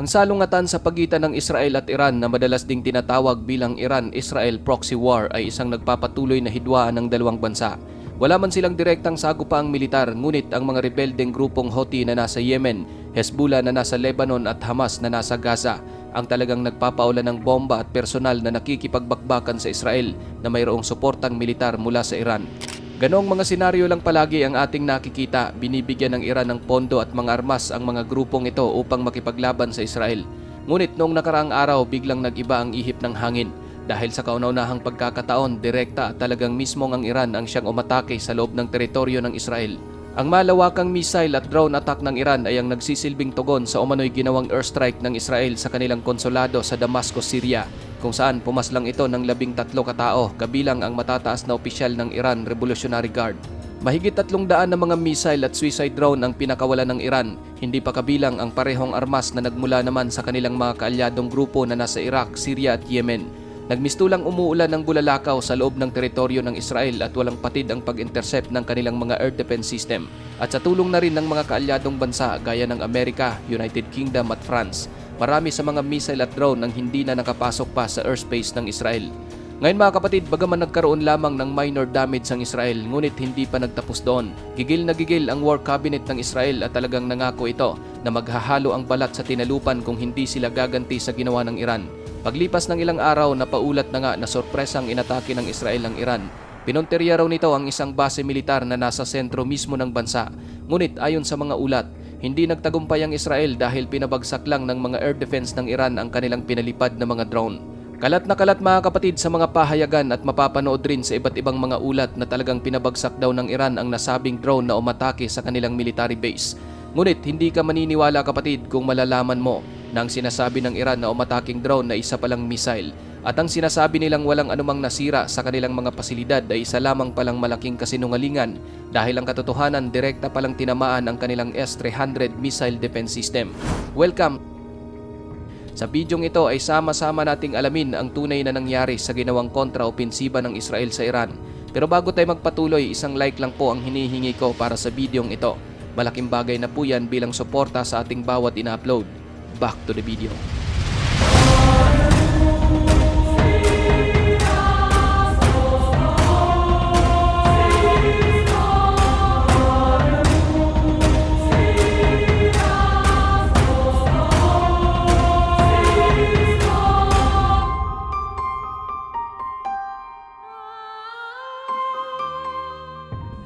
Ang salungatan sa pagitan ng Israel at Iran na madalas ding tinatawag bilang Iran-Israel Proxy War ay isang nagpapatuloy na hidwaan ng dalawang bansa. Wala man silang direktang sagupaang militar ngunit ang mga rebeldeng grupong Houthi na nasa Yemen, Hezbollah na nasa Lebanon at Hamas na nasa Gaza ang talagang nagpapaulan ng bomba at personal na nakikipagbakbakan sa Israel na mayroong suportang militar mula sa Iran. Ganong mga senaryo lang palagi ang ating nakikita, binibigyan ng Iran ng pondo at mga armas ang mga grupong ito upang makipaglaban sa Israel. Ngunit noong nakaraang araw biglang nag-iba ang ihip ng hangin dahil sa kauna-unahang pagkakataon, direkta at talagang mismong ang Iran ang siyang umatake sa loob ng teritoryo ng Israel. Ang malawakang missile at drone attack ng Iran ay ang nagsisilbing tugon sa umano'y ginawang airstrike ng Israel sa kanilang konsulado sa Damascus, Syria kung saan pumaslang ito ng labing tatlo katao kabilang ang matataas na opisyal ng Iran Revolutionary Guard. Mahigit tatlong daan na mga missile at suicide drone ang pinakawala ng Iran, hindi pa kabilang ang parehong armas na nagmula naman sa kanilang mga kaalyadong grupo na nasa Iraq, Syria at Yemen. Nagmistulang umuulan ng bulalakaw sa loob ng teritoryo ng Israel at walang patid ang pag-intercept ng kanilang mga air defense system at sa tulong na rin ng mga kaalyadong bansa gaya ng Amerika, United Kingdom at France marami sa mga missile at drone ang hindi na nakapasok pa sa airspace ng Israel. Ngayon mga kapatid, bagaman nagkaroon lamang ng minor damage ang Israel, ngunit hindi pa nagtapos doon. Gigil na gigil ang War Cabinet ng Israel at talagang nangako ito na maghahalo ang balat sa tinalupan kung hindi sila gaganti sa ginawa ng Iran. Paglipas ng ilang araw, napaulat na nga na sorpresang inatake ng Israel ang Iran. Pinonterya raw nito ang isang base militar na nasa sentro mismo ng bansa. Ngunit ayon sa mga ulat, hindi nagtagumpay ang Israel dahil pinabagsak lang ng mga air defense ng Iran ang kanilang pinalipad na mga drone. Kalat na kalat mga kapatid sa mga pahayagan at mapapanood rin sa iba't ibang mga ulat na talagang pinabagsak daw ng Iran ang nasabing drone na umatake sa kanilang military base. Ngunit hindi ka maniniwala kapatid kung malalaman mo na ang sinasabi ng Iran na umataking drone na isa palang missile at ang sinasabi nilang walang anumang nasira sa kanilang mga pasilidad ay isa lamang palang malaking kasinungalingan dahil ang katotohanan direkta palang tinamaan ang kanilang S-300 missile defense system. Welcome! Sa bidyong ito ay sama-sama nating alamin ang tunay na nangyari sa ginawang kontra-opensiba ng Israel sa Iran. Pero bago tayo magpatuloy, isang like lang po ang hinihingi ko para sa bidyong ito. Malaking bagay na po yan bilang suporta sa ating bawat ina-upload. Back to the video.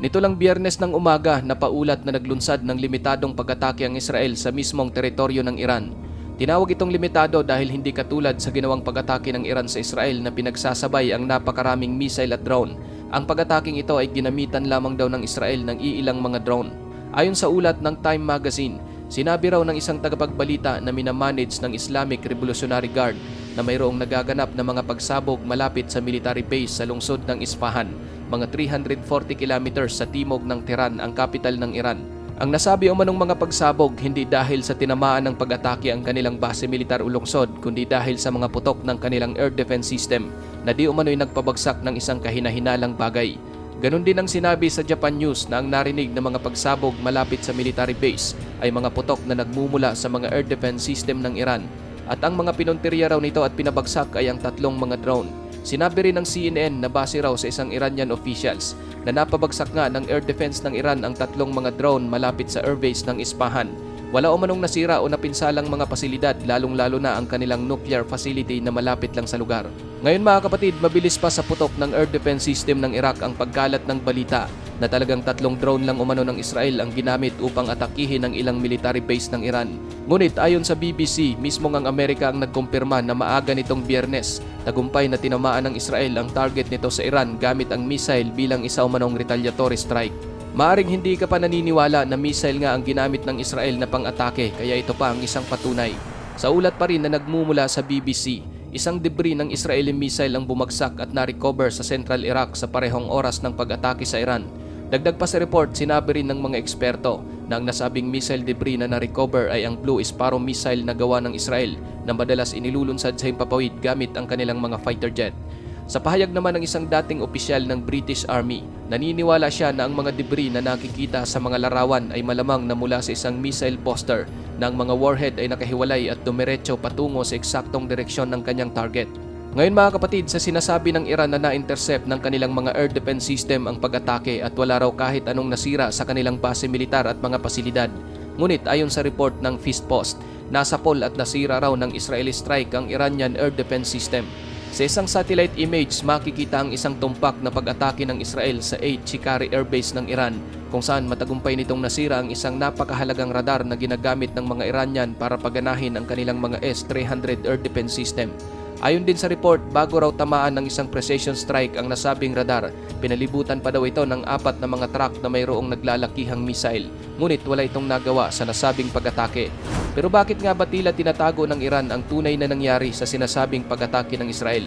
Nito lang biyernes ng umaga na paulat na naglunsad ng limitadong pag-atake ang Israel sa mismong teritoryo ng Iran. Tinawag itong limitado dahil hindi katulad sa ginawang pag-atake ng Iran sa Israel na pinagsasabay ang napakaraming missile at drone. Ang pag-ataking ito ay ginamitan lamang daw ng Israel ng iilang mga drone. Ayon sa ulat ng Time Magazine, sinabi raw ng isang tagapagbalita na minamanage ng Islamic Revolutionary Guard na mayroong nagaganap na mga pagsabog malapit sa military base sa lungsod ng Isfahan, mga 340 kilometers sa timog ng Tehran, ang kapital ng Iran. Ang nasabi umanong mga pagsabog hindi dahil sa tinamaan ng pag-atake ang kanilang base militar o lungsod, kundi dahil sa mga putok ng kanilang air defense system na di umano'y nagpabagsak ng isang kahinahinalang bagay. Ganon din ang sinabi sa Japan News na ang narinig na mga pagsabog malapit sa military base ay mga putok na nagmumula sa mga air defense system ng Iran at ang mga pinonteriya raw nito at pinabagsak ay ang tatlong mga drone. Sinabi rin ng CNN na base raw sa isang Iranian officials na napabagsak nga ng air defense ng Iran ang tatlong mga drone malapit sa airbase ng Ispahan. Wala umanong nasira o napinsalang mga pasilidad lalong-lalo na ang kanilang nuclear facility na malapit lang sa lugar. Ngayon mga kapatid, mabilis pa sa putok ng air defense system ng Iraq ang pagkalat ng balita na talagang tatlong drone lang umano ng Israel ang ginamit upang atakihin ang ilang military base ng Iran. Ngunit ayon sa BBC, mismo ang Amerika ang nagkumpirma na maaga nitong biyernes, tagumpay na tinamaan ng Israel ang target nito sa Iran gamit ang missile bilang isa umanong retaliatory strike. Maaring hindi ka pa naniniwala na missile nga ang ginamit ng Israel na pang-atake kaya ito pa ang isang patunay. Sa ulat pa rin na nagmumula sa BBC, isang debris ng Israeli missile ang bumagsak at na-recover sa Central Iraq sa parehong oras ng pag-atake sa Iran Dagdag pa sa report, sinabi rin ng mga eksperto na ang nasabing missile debris na na-recover ay ang Blue Sparrow missile na gawa ng Israel na madalas inilulunsad sa himpapawid gamit ang kanilang mga fighter jet. Sa pahayag naman ng isang dating opisyal ng British Army, naniniwala siya na ang mga debris na nakikita sa mga larawan ay malamang na mula sa isang missile buster na ang mga warhead ay nakahiwalay at dumiretso patungo sa eksaktong direksyon ng kanyang target. Ngayon mga kapatid, sa sinasabi ng Iran na na-intercept ng kanilang mga air defense system ang pag-atake at wala raw kahit anong nasira sa kanilang base militar at mga pasilidad. Ngunit ayon sa report ng Fist Post, nasa pol at nasira raw ng Israeli strike ang Iranian air defense system. Sa isang satellite image, makikita ang isang tumpak na pag-atake ng Israel sa 8 Chikari Airbase ng Iran kung saan matagumpay nitong nasira ang isang napakahalagang radar na ginagamit ng mga Iranian para paganahin ang kanilang mga S-300 air defense system. Ayon din sa report, bago raw tamaan ng isang precision strike ang nasabing radar, pinalibutan pa daw ito ng apat na mga truck na mayroong naglalakihang missile. Ngunit wala itong nagawa sa nasabing pag-atake. Pero bakit nga ba tila tinatago ng Iran ang tunay na nangyari sa sinasabing pag-atake ng Israel?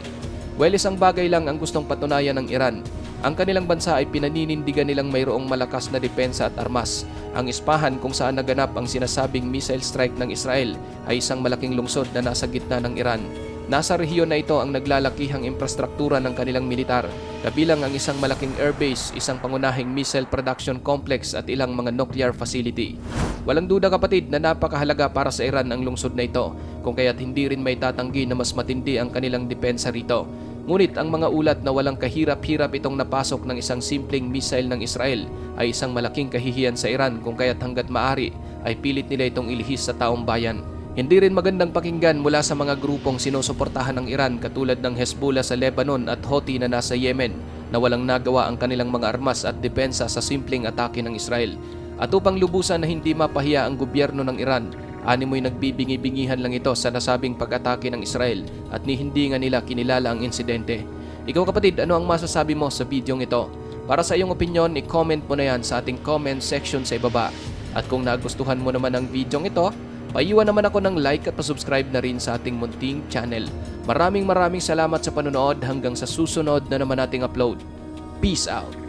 Well, isang bagay lang ang gustong patunayan ng Iran. Ang kanilang bansa ay pinaninindigan nilang mayroong malakas na depensa at armas. Ang ispahan kung saan naganap ang sinasabing missile strike ng Israel ay isang malaking lungsod na nasa gitna ng Iran. Nasa rehiyon na ito ang naglalakihang infrastruktura ng kanilang militar, kabilang ang isang malaking airbase, isang pangunahing missile production complex at ilang mga nuclear facility. Walang duda kapatid na napakahalaga para sa Iran ang lungsod na ito, kung kaya't hindi rin may tatanggi na mas matindi ang kanilang depensa rito. Ngunit ang mga ulat na walang kahirap-hirap itong napasok ng isang simpleng missile ng Israel ay isang malaking kahihiyan sa Iran kung kaya't hanggat maari ay pilit nila itong ilihis sa taong bayan. Hindi rin magandang pakinggan mula sa mga grupong sinusuportahan ng Iran katulad ng Hezbollah sa Lebanon at Houthi na nasa Yemen na walang nagawa ang kanilang mga armas at depensa sa simpleng atake ng Israel. At upang lubusan na hindi mapahiya ang gobyerno ng Iran, animoy nagbibingi-bingihan lang ito sa nasabing pag-atake ng Israel at ni hindi nga nila kinilala ang insidente. Ikaw kapatid, ano ang masasabi mo sa bidyong ito? Para sa iyong opinion, i-comment mo na yan sa ating comment section sa ibaba. At kung nagustuhan mo naman ang bidyong ito, Paiwan naman ako ng like at pasubscribe na rin sa ating munting channel. Maraming maraming salamat sa panonood hanggang sa susunod na naman nating upload. Peace out!